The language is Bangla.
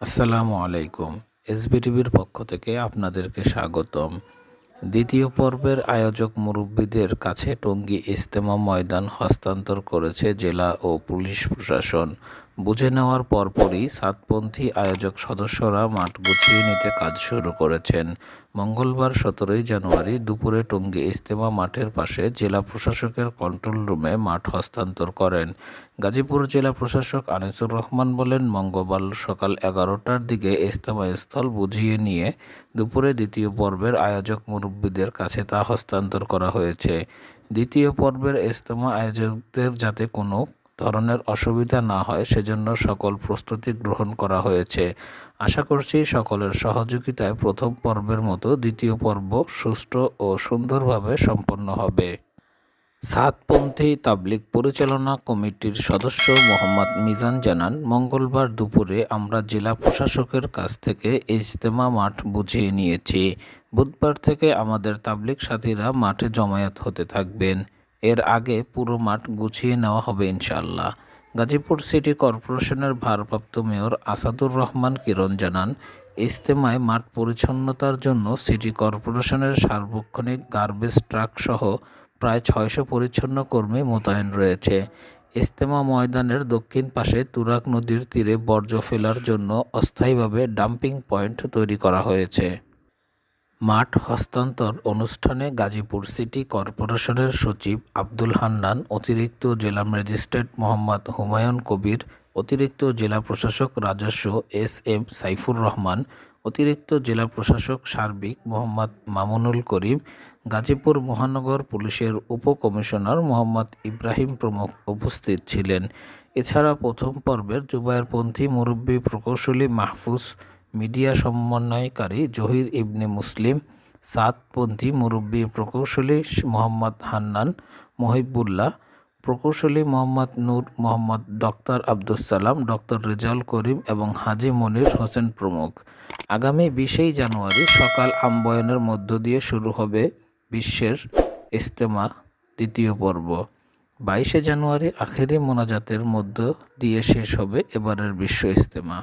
আসসালামু আলাইকুম। এসবিটিভির পক্ষ থেকে আপনাদেরকে স্বাগতম। দ্বিতীয় পর্বের আয়োজক মুরব্বীদের কাছে টঙ্গী ইজতেমা ময়দান হস্তান্তর করেছে জেলা ও পুলিশ প্রশাসন। বুঝে নেওয়ার পরপরই সাতপন্থী আয়োজক সদস্যরা মাঠ গুছিয়ে নিতে কাজ শুরু করেছেন। মঙ্গলবার সতেরোই জানুয়ারি দুপুরে টঙ্গী ইজতেমা মাঠের পাশে জেলা প্রশাসকের কন্ট্রোল রুমে মাঠ হস্তান্তর করেন। গাজীপুর জেলা প্রশাসক আনিসুর রহমান বলেন, মঙ্গলবার সকাল এগারোটার দিকে ইজতেমা স্থল বুঝিয়ে নিয়ে দুপুরে দ্বিতীয় পর্বের আয়োজক মুরব্বীদের কাছে তা হস্তান্তর করা হয়েছে। দ্বিতীয় পর্বের ইজতেমা আয়োজকদের যাতে কোনো ধরনের অসুবিধা না হয়, সেজন্য সকল প্রস্তুতি গ্রহণ করা হয়েছে। আশা করছি সকলের সহযোগিতায় প্রথম পর্বের মতো দ্বিতীয় পর্ব সুষ্ঠু ও সুন্দরভাবে সম্পন্ন হবে। সাতপন্থী তাবলিগ পরিচালনা কমিটির সদস্য মোহাম্মদ মিজান জানান, মঙ্গলবার দুপুরে আমরা জেলা প্রশাসকের কাছ থেকে ইজতেমা মাঠ বুঝিয়ে নিয়েছি। বুধবার থেকে আমাদের তাবলিগ সাথীরা মাঠে জমায়েত হতে থাকবেন। এর আগে পুরো মাঠ গুছিয়ে নেওয়া হবে ইনশাল্লাহ গাজীপুর সিটি কর্পোরেশনের ভারপ্রাপ্ত মেয়র আসাদুর রহমান কিরণ জানান, ইজতেমায় মাঠ পরিচ্ছন্নতার জন্য সিটি কর্পোরেশনের সার্বক্ষণিক গার্বেজ ট্রাক সহ প্রায় ছয়শো পরিচ্ছন্ন কর্মী মোতায়েন রয়েছে। ইজতেমা ময়দানের দক্ষিণ পাশে তুরাগ নদীর তীরে বর্জ্য ফেলার জন্য অস্থায়ীভাবে ডাম্পিং পয়েন্ট তৈরি করা হয়েছে। মাঠ হস্তান্তর অনুষ্ঠানে গাজীপুর সিটি কর্পোরেশনের সচিব আব্দুল হান্নান, অতিরিক্ত জেলা ম্যাজিস্ট্রেট মোহাম্মদ হুমায়ুন কবির, অতিরিক্ত জেলা প্রশাসক রাজস্ব এস এম সাইফুর রহমান, অতিরিক্ত জেলা প্রশাসক সার্বিক মোহাম্মদ মামুনুল করিম, গাজীপুর মহানগর পুলিশের উপকমিশনার মোহাম্মদ ইব্রাহিম প্রমুখ উপস্থিত ছিলেন। এছাড়া প্রথম পর্বের জুবায়েরপন্থী মুরব্বী প্রকৌশলী মাহফুজ মিডিয়া সমন্বয়কারী জহির ইবনে মুসলিম, সাতপন্থী মুরব্বী প্রকৌশলী মোহাম্মদ হান্নান, মহিবুল্লাহ, প্রকৌশলী মোহাম্মদ নূর মোহাম্মদ, ডক্টর আব্দুস সালাম, ডক্টর রেজাউল করিম এবং হাজি মনির হোসেন প্রমুখ। আগামী বিশেই জানুয়ারি সকাল আম্বয়নের মধ্য দিয়ে শুরু হবে বিশ্বের ইজতেমা দ্বিতীয় পর্ব। বাইশে জানুয়ারি আখেরি মোনাজাতের মধ্য দিয়ে শেষ হবে এবারের বিশ্ব ইজতেমা।